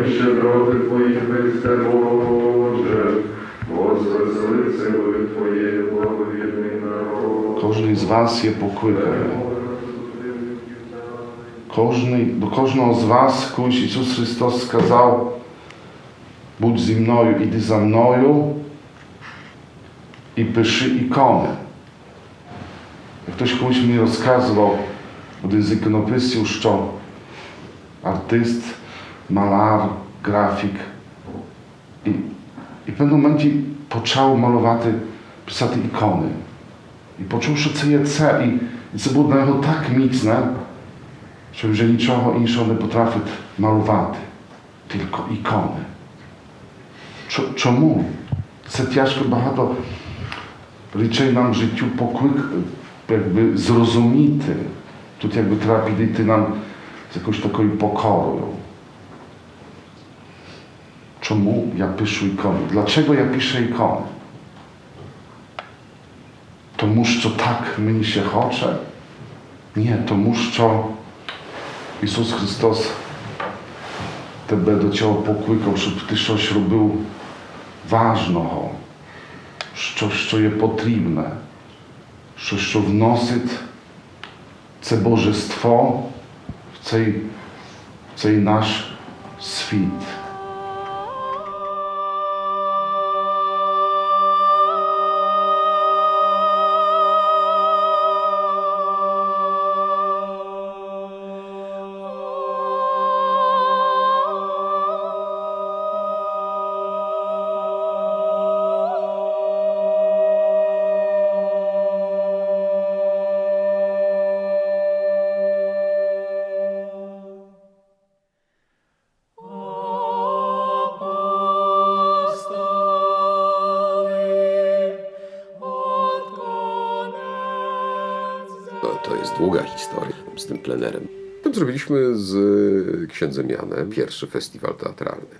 Даруй щедроти Твої, Христе Боже, возвесли силою Твоєю благовірний народ. Кожний з вас є покликаний. Кожний, до кожного з вас колись Ісус Христос сказав, будь зі мною, іди за мною і пиши ікони. Як хтось колись мені розказував, один з іконописців, що артист, malar, графік. І, і в певному моменті почав малювати, писати ікони. І почув, що це є це, і, і це було для нього так міцне, що вже нічого іншого не поtrafił малювати, тільки ікони. Чо- Чому? Це тяжко багато речей нам в життю поклик, якби зрозуміти. Тут якби треба підійти нам з якоюсь такою покорою. Чому я пишу ікони? Dlaczego ja piszę ikony? Тому що так мені ще хоче? Ні, тому що Ісус Христос тебе до цього покликав, щоб ти щось робив важного, що, що є потрібне, що, що вносить це божество в цей, в цей наш світ. No, to jest długa historia z tym plenerem. Potem zrobiliśmy z e, księdzem Janem pierwszy festiwal teatralny.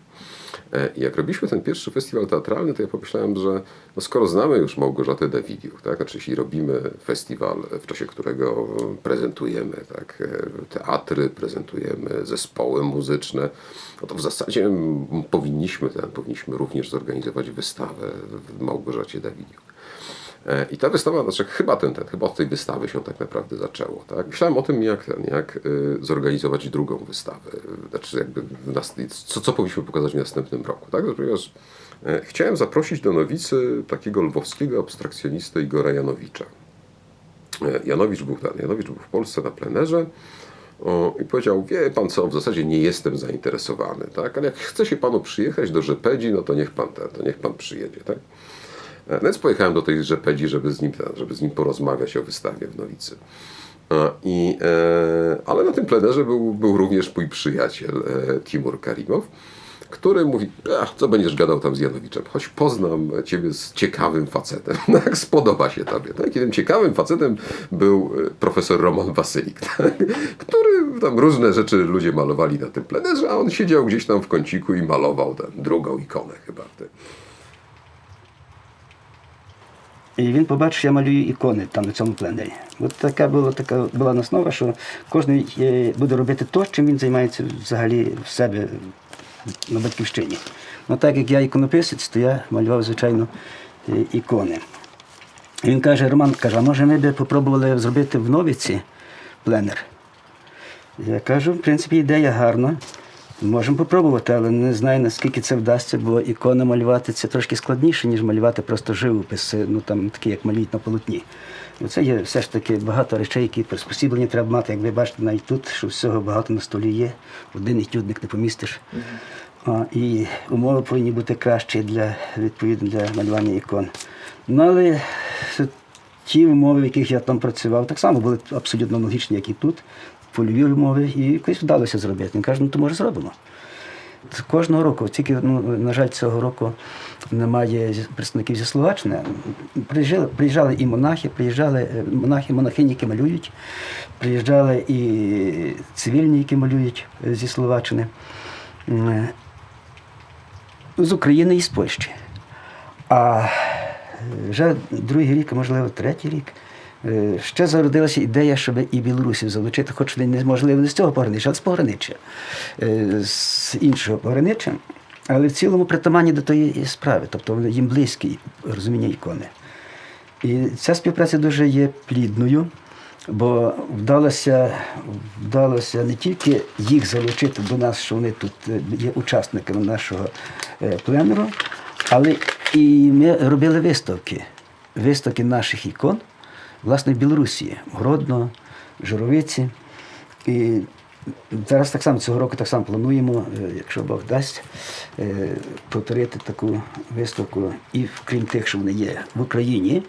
E, jak robiliśmy ten pierwszy festiwal teatralny, to ja pomyślałem, że no skoro znamy już Małgorzatę Dawidiuk, tak, znaczy jeśli robimy festiwal, w czasie którego prezentujemy tak, e, teatry, prezentujemy zespoły muzyczne, no to w zasadzie powinniśmy, tak, powinniśmy również zorganizować wystawę w Małgorzacie Dawidiuk. E, I ta wystawa, znaczy chyba ten, ten, chyba od tej wystawy się tak naprawdę zaczęło. Tak? Myślałem o tym, jak, ten, jak y, zorganizować drugą wystawę. Znaczy, jakby co, co powinniśmy pokazać w następnym roku. Tak? Ponieważ e, chciałem zaprosić do Nowicy takiego lwowskiego abstrakcjonistę Igora Janowicza. E, Janowicz był, Janowicz był w Polsce na plenerze o, i powiedział, wie pan co, w zasadzie nie jestem zainteresowany, tak? ale jak chce się panu przyjechać do Rzepedzi, no to niech pan, ten, to niech pan przyjedzie. Tak? E, No więc pojechałem do tej Rzepedzi, żeby z nim, żeby z nim porozmawiać o wystawie w Nowicy. E, I, e, ale na tym plenerze był, był również mój przyjaciel Timur Karimow, który mówi, Ach, co będziesz gadał tam z Janowiczem, choć poznam ciebie z ciekawym facetem, tak, spodoba się tobie. Tak? I tym ciekawym facetem był profesor Roman Wasylik, tak? który tam różne rzeczy ludzie malowali na tym plenerze, a on siedział gdzieś tam w kąciku i malował tę drugą ikonę chyba. tym. І він побачив, що я малюю ікони там на цьому пленері. От така була така була наснова, що кожен е, буде робити те, чим він займається взагалі в себе на батьківщині. Ну так як я іконописець, то я малював, звичайно, е, ікони. І він каже, Роман каже, а може ми би попробували зробити в Новіці пленер? Я кажу, в принципі, ідея гарна. Можемо попробувати, але не знаю, наскільки це вдасться, бо ікони малювати це трошки складніше, ніж малювати просто живопис, ну там такі, як малюють на полотні. Ну, Це є все ж таки багато речей, які приспосіблені треба мати. Як ви бачите, навіть тут, що всього багато на столі є, один етюдник не помістиш. А, і умови повинні бути кращі для відповідно для малювання ікон. Ну але ті умови, в яких я там працював, так само були абсолютно аналогічні, як і тут, польові умови, і якось вдалося зробити. Він каже, ну то може зробимо. Кожного року, тільки, ну, на жаль, цього року немає представників зі Словаччини. Приїжджали, приїжджали і монахи, приїжджали е, монахи, монахині, які малюють, приїжджали і цивільні, які малюють е, зі Словаччини, з України і з Польщі. А е, вже другий рік, можливо, третій рік. Е, Ще зародилася ідея, щоб і білорусів залучити, хоч не неможливо не з цього пограниччя, а з пограниччя, е, з іншого пограниччя, але в цілому притаманні до тої справи, тобто їм близькі розуміння ікони. І ця співпраця дуже є плідною, бо вдалося, вдалося не тільки їх залучити до нас, що вони тут е, є учасниками нашого пленеру, але і ми робили виставки. Виставки наших ікон, власне, в Білорусі, Гродно, Журовиці. І зараз так само цього року так само плануємо, е, якщо Бог дасть, е, повторити таку виставку, і крім тих, що вони є в Україні,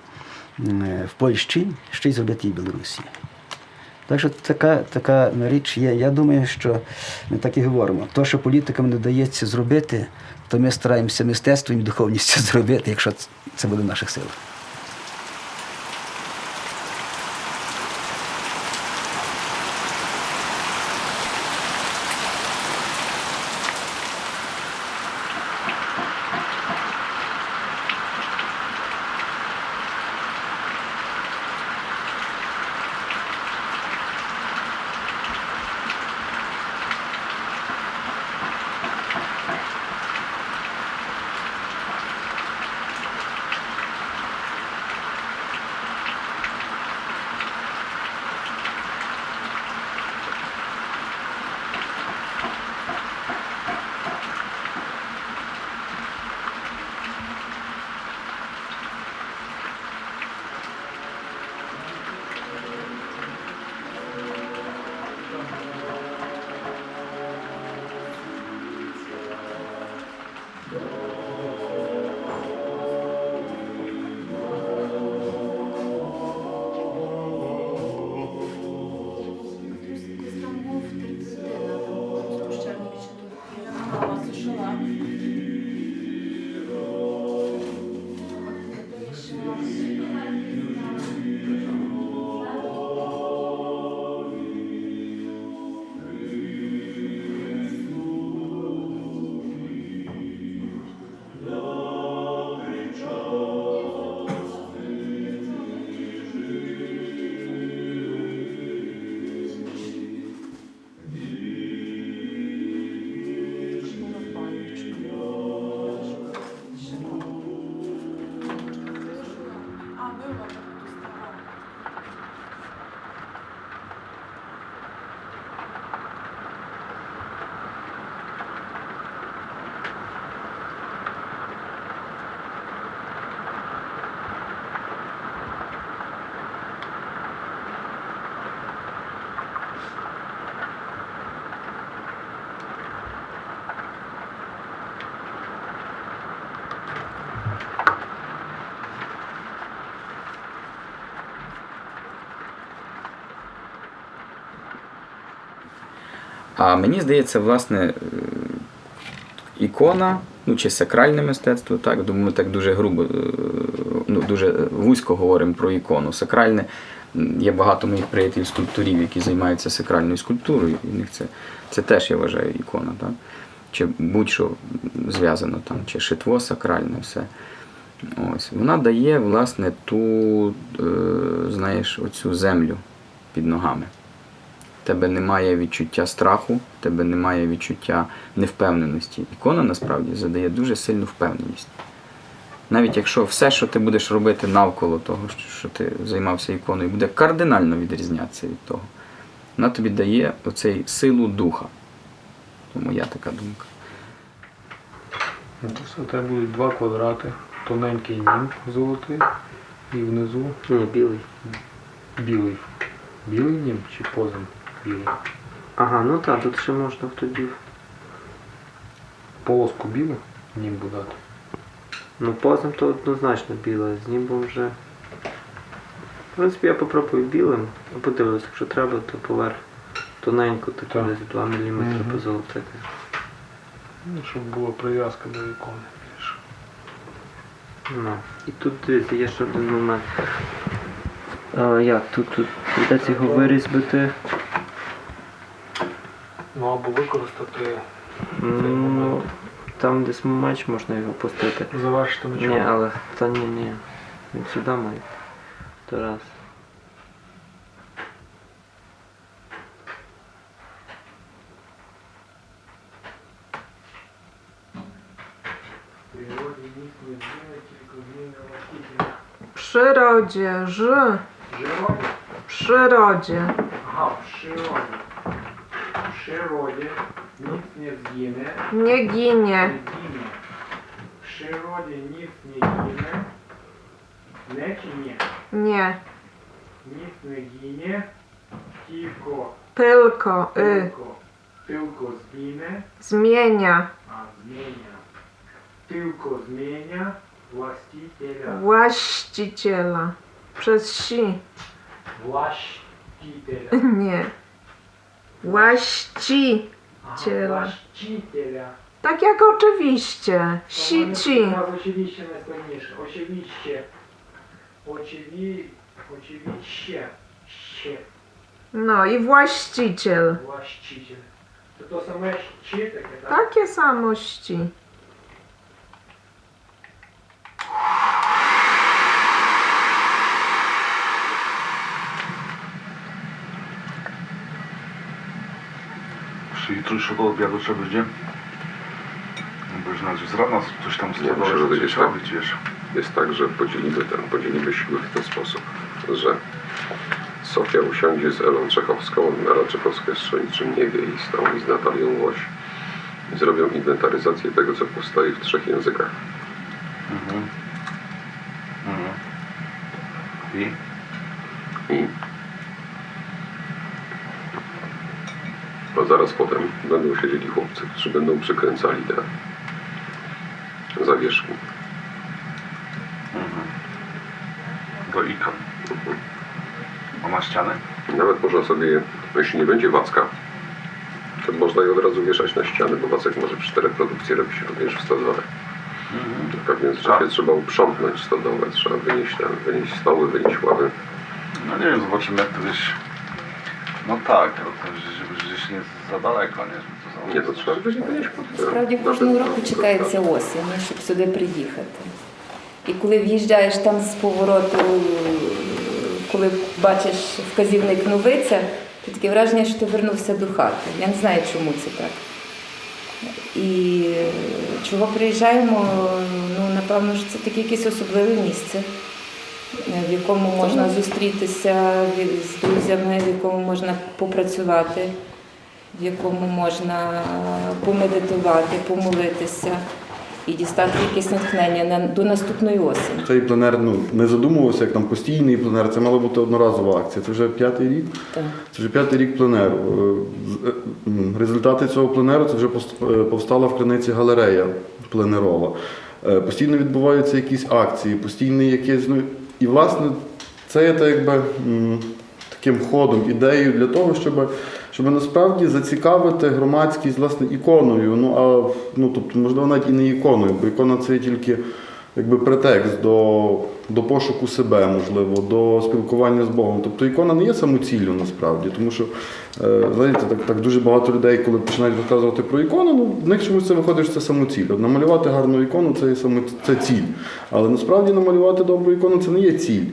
е, в Польщі, ще й зробити і в Білорусі. Так що така, така річ є. Я думаю, що ми так і говоримо. То, що політикам не дається зробити, то ми стараємося мистецтвом і духовністю зробити, якщо це- це буде в наших силах. А мені здається, власне, е, ікона, ну чи сакральне мистецтво, так, думаю, ми так дуже грубо, е, ну, дуже вузько говоримо про ікону. Сакральне, є багато моїх приятелів скульпторів, які займаються сакральною скульптурою, і в них це, це теж, я вважаю, ікона. Так? Чи будь-що зв'язано там, чи шитво сакральне, все. Ось. Вона дає, власне, ту, е, знаєш, оцю землю під ногами. Тебе немає відчуття страху, в тебе немає відчуття невпевненості. Ікона насправді задає дуже сильну впевненість. Навіть якщо все, що ти будеш робити навколо того, що ти займався іконою, буде кардинально відрізнятися від того, вона тобі дає оцей силу духа. Тому моя така думка. У тебе будуть два квадрати, тоненький німб золотий і внизу Ні, білий. білий. Білий німб чи позим білий? Ага, ну так, тут ще можна тоді. Полоску білу німбу дати. Ну, позим то однозначно біле, з німбом вже. В принципі, я попробую білим, а подивлюсь, якщо треба, то поверх тоненько, Так. десь 2 мм Мгм. позолотити. Ну, щоб була прив'язка до ікони. більше. Ну. І тут дивіться, є ще один момент. А, як? Тут, тут прийдеться його вирізбити. Ну або використати, Ну, там десь меч можна його пустити. завершити Ні, мечом. але та ні, ні. Він сюди має. То раз. W przyrodzie, ż. W przyrodzie. Ага, в природі. Przyrodzie nic nie zginie. Nie ginie. Nie ginie. W przyrodzie nic nie ginie. Leci nie. Nie. Nic nie ginie. Tylko. Tylko. Y. Tylko zginie. Zmienia. A zmienia. Tylko zmienia właściciela. Właściciela. Przez si. Właściciela. Nie. Właściciela. Właściciela. Tak jak oczywiście. Sici. Oczywiście najsłynniejsze. Oczywiście. Oczywiście. No i właściciel. Właściciel. To to samo jak ci, takie, tak? Takie samości. Do obiadu trzeba będzie? No Bo już z rana coś tam coś będzie tak. robić, wiesz. jest tak, że podzielimy, ten, podzielimy siły w ten sposób, że Sofia usiądzie z Elą Czechowską, Ela Czechowska jeszcze niczym nie wie i z tą i z Natalią Łoś i zrobią inwentaryzację tego, co powstaje w trzech językach. Mhm. Mhm. I? I a zaraz potem będą siedzieli chłopcy, którzy będą przykręcali te zawieszki. Mhm. Do ikon. A na ścianę? Nawet można sobie, jeśli nie będzie Wacka, to można je od razu wieszać na ścianę, bo Wacek może przy teleprodukcji robić również w stodole. W pewnym czasie Tak. trzeba uprzątnąć stodołę, trzeba wynieść, tam, wynieść stoły, wynieść ławy. No nie wiem, zobaczymy jak to gdzieś... No tak, to żeby gdzieś nie za daleko, nie? Nie, to trzeba Справді кожного року чекається осінь, щоб сюди приїхати. І коли в'їжджаєш там з повороту, коли бачиш вказівник новиця, то таке враження, що ти вернувся до хати. Я не знаю, чому це так. І чого приїжджаємо, ну напевно ж це таке якесь особливе місце, в якому можна зустрітися з друзями, в якому можна попрацювати в якому можна помедитувати, помолитися і дістати якесь натхнення на, до наступної осені. Цей пленер ну, не задумувався як там постійний пленер, це мала бути одноразова акція. Це вже п'ятий рік. Так. Це вже п'ятий рік пленеру. Е, е, Результати цього пленеру це вже е, повстала в криниці галерея пленерова. Е, Постійно відбуваються якісь акції, постійно якісь. Ну, і власне це є якби таким ходом, ідеєю для того, щоб, щоб насправді зацікавити громадськість власне іконою. Ну а ну тобто, можливо, навіть і не іконою, бо ікона це є тільки якби претекст до, до пошуку себе, можливо, до спілкування з Богом. Тобто ікона не є самоціллю насправді, тому що е, знаєте, так, так дуже багато людей, коли починають розказувати про ікону, ну в них чомусь це виходить, що це самоціль. От намалювати гарну ікону це само, це ціль. Але насправді намалювати добру ікону це не є ціль.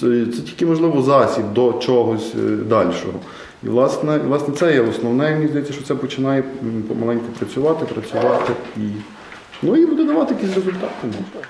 Це, це тільки можливо засіб до чогось е, дальшого. І власне, власне це є основне. Мені здається, що це починає помаленьку працювати, працювати і ну і буде давати якісь результати. ну.